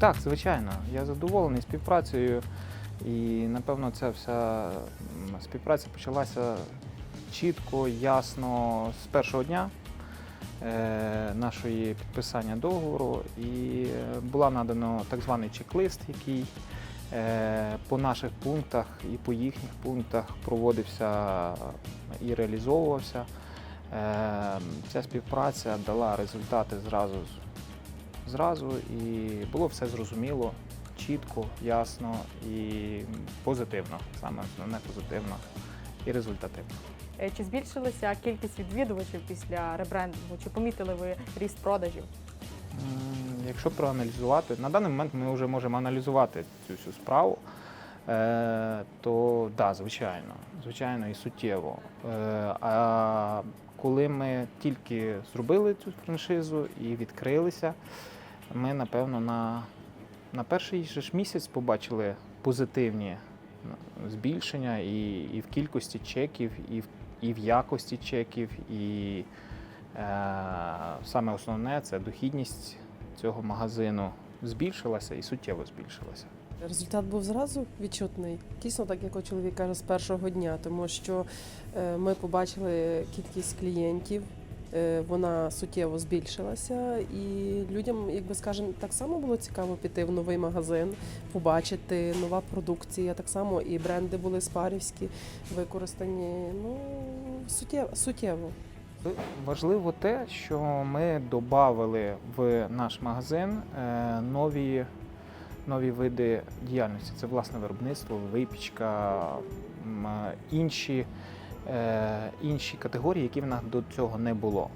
Так, звичайно. Я задоволений співпрацею. І напевно ця вся співпраця почалася чітко, ясно з першого дня е, нашої підписання договору. І е, була надано так званий чек-лист, який е, по наших пунктах і по їхніх пунктах проводився і реалізовувався. Ця співпраця дала результати зразу, зразу і було все зрозуміло, чітко, ясно і позитивно. Саме основне позитивно і результативно. Е, Чи збільшилася кількість відвідувачів після ребрендингу? Чи помітили ви ріст продажів? Якщо проаналізувати, на даний момент ми вже можемо аналізувати цю всю справу, е, то так, да, звичайно, звичайно і суттєво. Е, А коли ми тільки зробили цю франшизу і відкрилися, ми напевно на, на перший же ж місяць побачили позитивні збільшення і, і в кількості чеків, і в, і в якості чеків, і Е, Саме основне це дохідність цього магазину збільшилася і суттєво збільшилася. Результат був зразу відчутний. Дійсно, так як чоловік каже, з першого дня, тому що е, ми побачили кількість клієнтів, вона суттєво збільшилася, і людям, як би скажемо, так само було цікаво піти в новий магазин, побачити нова продукція. Так само і бренди були спарівські використані. Ну суттєво. суттєво. Важливо те, що ми додали в наш магазин е, нові, нові види діяльності. Це власне виробництво, випічка, е, інші, е, інші категорії, які в нас до цього не було.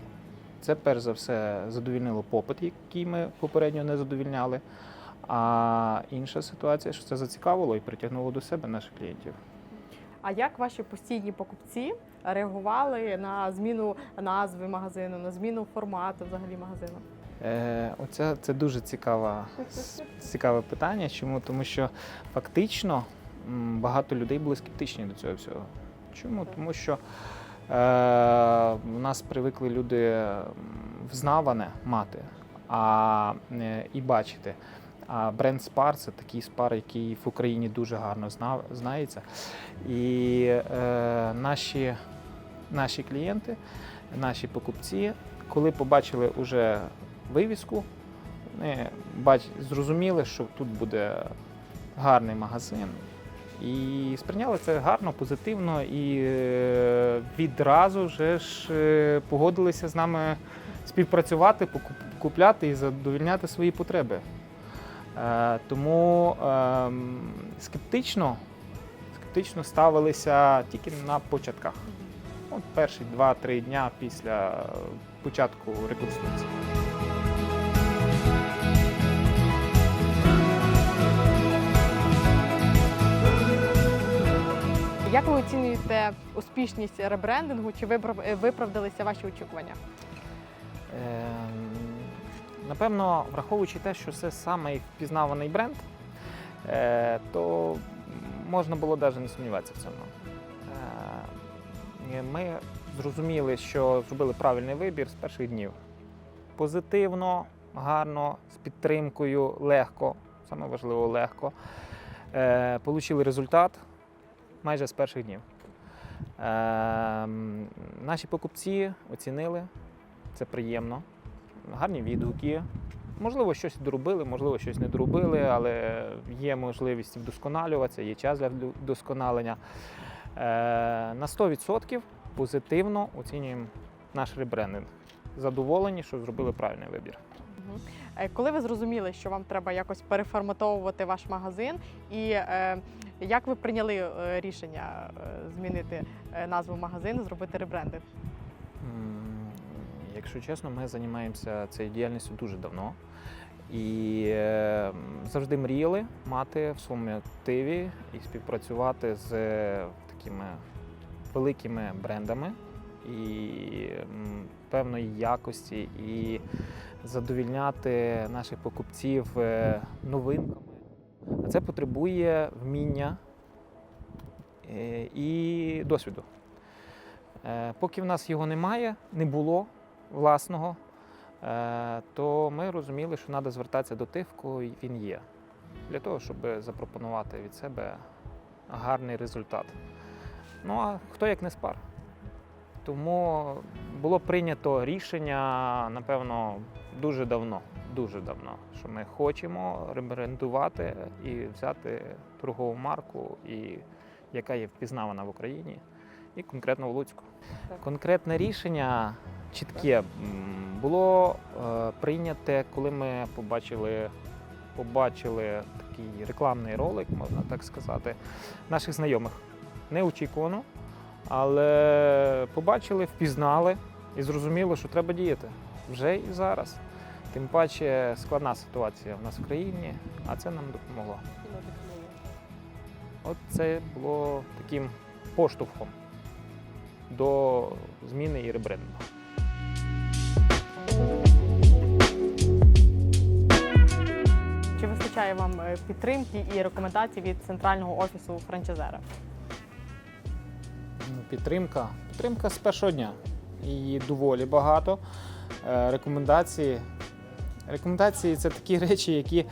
Це перш за все задовільнило попит, який ми попередньо не задовільняли. А інша ситуація, що це зацікавило і притягнуло до себе наших клієнтів. А як ваші постійні покупці реагували на зміну назви магазину, на зміну формату взагалі магазину? Е, оце це дуже цікава, цікаве питання. Чому? Тому що фактично багато людей були скептичні до цього всього. Чому? Тому що е, в нас привикли люди взнаване мати а, е, і бачити. А бренд Спар це такий спар, який в Україні дуже гарно зна- знається. І е, наші, наші клієнти, наші покупці, коли побачили уже вивіску, вони бач, зрозуміли, що тут буде гарний магазин. І сприйняли це гарно, позитивно і е, відразу вже ж е, погодилися з нами співпрацювати, купляти і задовільняти свої потреби. Е, Тому ем, скептично, скептично ставилися тільки на початках. От перші 2-3 дня після початку реконструкції. Як ви оцінюєте успішність ребрендингу? Чи виправ- виправдалися ваші очікування? Ем, Напевно, враховуючи те, що це самий впізнаваний бренд, е, то можна було навіть не сумніватися в цьому. Е, Ми зрозуміли, що зробили правильний вибір з перших днів. Позитивно, гарно, з підтримкою, легко, саме важливо, легко. Е, Получили результат майже з перших днів. Ем, Наші покупці оцінили, це приємно гарні відгуки. Можливо, щось доробили, можливо, щось не доробили, але є можливість вдосконалюватися, є час для вдосконалення. Е, на 100% позитивно оцінюємо наш ребрендинг. Задоволені, що зробили правильний вибір. Е, Коли ви зрозуміли, що вам треба якось переформатовувати ваш магазин, і е, як ви прийняли е, рішення змінити назву магазину, зробити ребрендинг? Якщо чесно, ми займаємося цією діяльністю дуже давно. І завжди мріяли мати в своєму активі і співпрацювати з такими великими брендами і певної якості, і задовільняти наших покупців е, новинками. А це потребує вміння е, і досвіду. Е, Поки в нас його немає, не було власного, то ми розуміли, що треба звертатися до тих, в кого він є, для того, щоб запропонувати від себе гарний результат. Ну а хто як не спар? Тому було прийнято рішення, напевно, дуже давно, дуже давно, що ми хочемо ребрендувати і взяти торгову марку, і, яка є впізнавана в Україні, і конкретно в Луцьку. Конкретне рішення чітке було е, прийняте, коли ми побачили, побачили такий рекламний ролик, можна так сказати, наших знайомих. Неочікувано, але побачили, впізнали і зрозуміло, що треба діяти вже і зараз. Тим паче складна ситуація в нас в країні, а це нам допомогло. От це було таким поштовхом до зміни і ребрендингу. Чи вистачає вам е, підтримки і рекомендацій від центрального офісу франчайзера? Підтримка. Підтримка з першого дня. Її доволі багато. Е, Рекомендації. Рекомендації це такі речі, які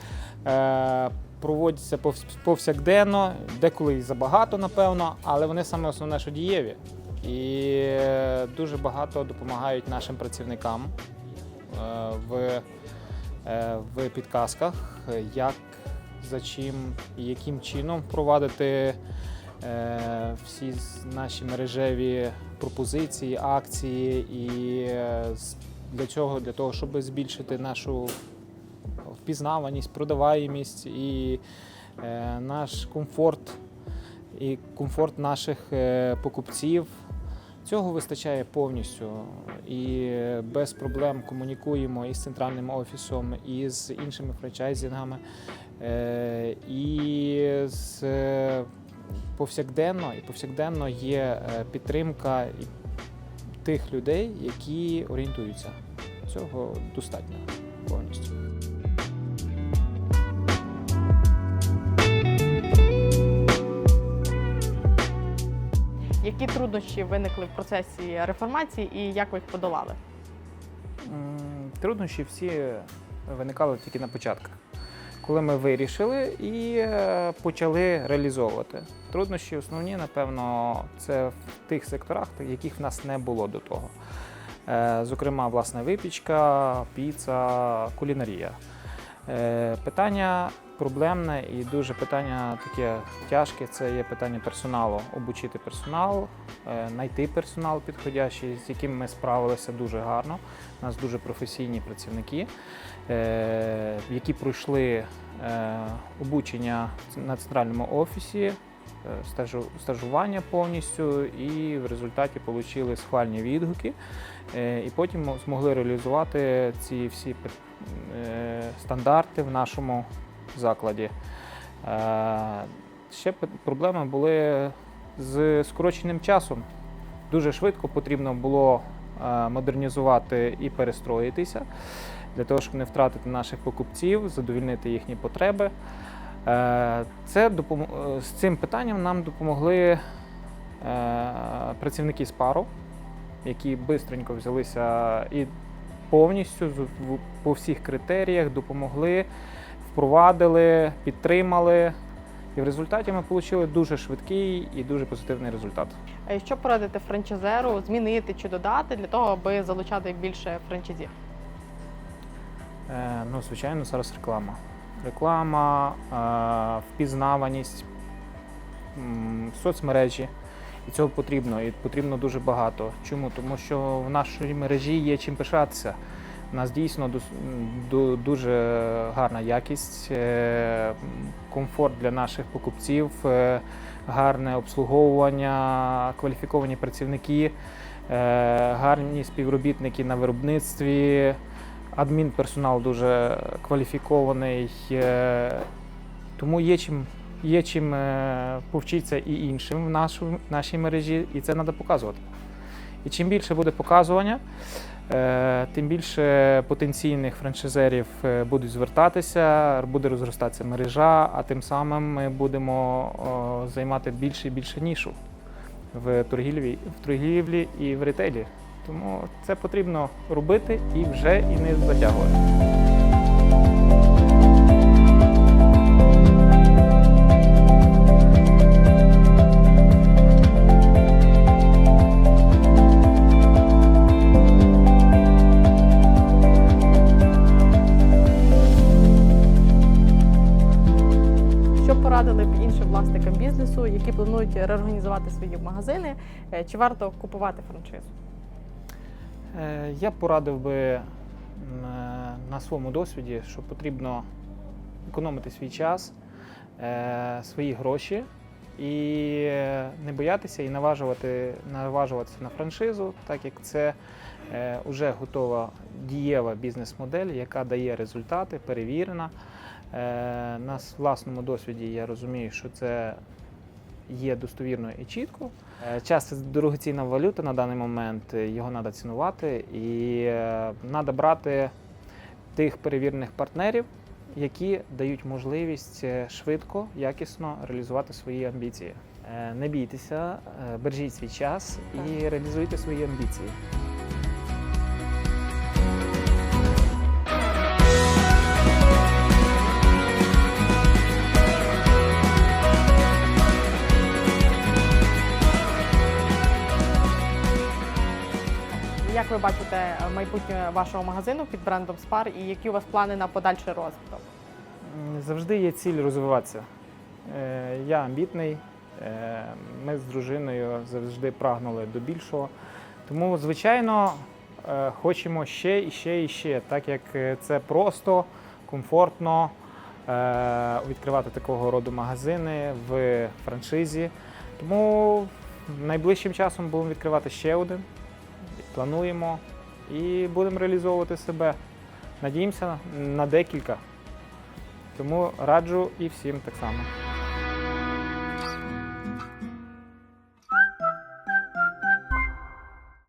е, проводяться повсякденно, деколи забагато, напевно, але вони саме основне, що дієві. І е, дуже багато допомагають нашим працівникам в, в підказках, як, за чим і яким чином впровадити всі наші мережеві пропозиції, акції, і е, для цього, для того, щоб збільшити нашу впізнаваність, продаваємість і е, наш комфорт, і комфорт наших е, покупців. Цього вистачає повністю. І без проблем комунікуємо і з центральним офісом, і з іншими франчайзингами, е, і з е, повсякденно, і повсякденно є е, підтримка тих людей, які орієнтуються. Цього достатньо повністю. Які труднощі виникли в процесі реформації і як ви їх подолали? Труднощі всі виникали тільки на початках, коли ми вирішили і е, почали реалізовувати. Труднощі основні, напевно, це в тих секторах, яких в нас не було до того. Е, Зокрема, власне, випічка, піца, кулінарія. Е, Питання проблемне і дуже питання таке тяжке це є питання персоналу. Обучити персонал, е, знайти персонал підходящий, з яким ми справилися дуже гарно. У нас дуже професійні працівники, е, які пройшли е, обучення на центральному офісі, е, стажування повністю, і в результаті отримали схвальні відгуки. Е, І потім змогли реалізувати ці всі е, стандарти в нашому закладі. Е, Ще проблеми були з скороченим часом. Дуже швидко потрібно було е, модернізувати і перестроїтися для того, щоб не втратити наших покупців, задовільнити їхні потреби. Е, Це з цим питанням нам допомогли працівники СПАРу, які швидко взялися і повністю по всіх критеріях допомогли, впровадили, підтримали. І в результаті ми отримали дуже швидкий і дуже позитивний результат. Е, Що порадити франчайзеру змінити чи додати для того, аби залучати більше франчайзів? Е, Ну, звичайно, зараз реклама. Реклама, е, впізнаваність, м, соцмережі. І цього потрібно, і потрібно дуже багато. Чому? Тому що в нашій мережі є чим пишатися. У нас дійсно дуже гарна якість, е, комфорт для наших покупців, е, гарне обслуговування, кваліфіковані працівники, е, гарні співробітники на виробництві, адмінперсонал дуже кваліфікований, тому є чим, є чим повчитися і іншим в нашій мережі, і це треба показувати. І чим більше буде показування, тим більше потенційних франшизерів е, будуть звертатися, буде розростатися мережа, а тим самим ми будемо займати більше і більше нішу в торгівлі, в торгівлі і в ретейлі Тому це потрібно робити і вже і не затягувати. Що порадили б іншим власникам бізнесу, які планують реорганізувати свої магазини? Е, Чи варто купувати франшизу? Е, Я порадив би е, на своєму досвіді, що потрібно економити свій час, свої гроші і не боятися і наважувати, наважуватися на франшизу, так як це вже готова дієва бізнес-модель, яка дає результати, перевірена. Е, На власному досвіді я розумію, що це є достовірно і чітко. Е, Час це дорогоцінна валюта на даний момент, е, його треба цінувати і треба брати тих перевірених партнерів, які дають можливість швидко, якісно реалізувати свої амбіції. Не бійтеся, бережіть свій час і реалізуйте свої амбіції. Як ви бачите е, майбутнє вашого магазину під брендом Spar і які у вас плани на подальший розвиток? Завжди є ціль розвиватися. Е, Я амбітний, е, ми з дружиною завжди прагнули до більшого. Тому, звичайно, хочемо ще і ще і ще, так як це просто, комфортно відкривати такого роду магазини в франшизі. Тому найближчим часом будемо відкривати ще один. Плануємо і будемо реалізовувати себе. Надіємося на декілька. Тому раджу і всім так само.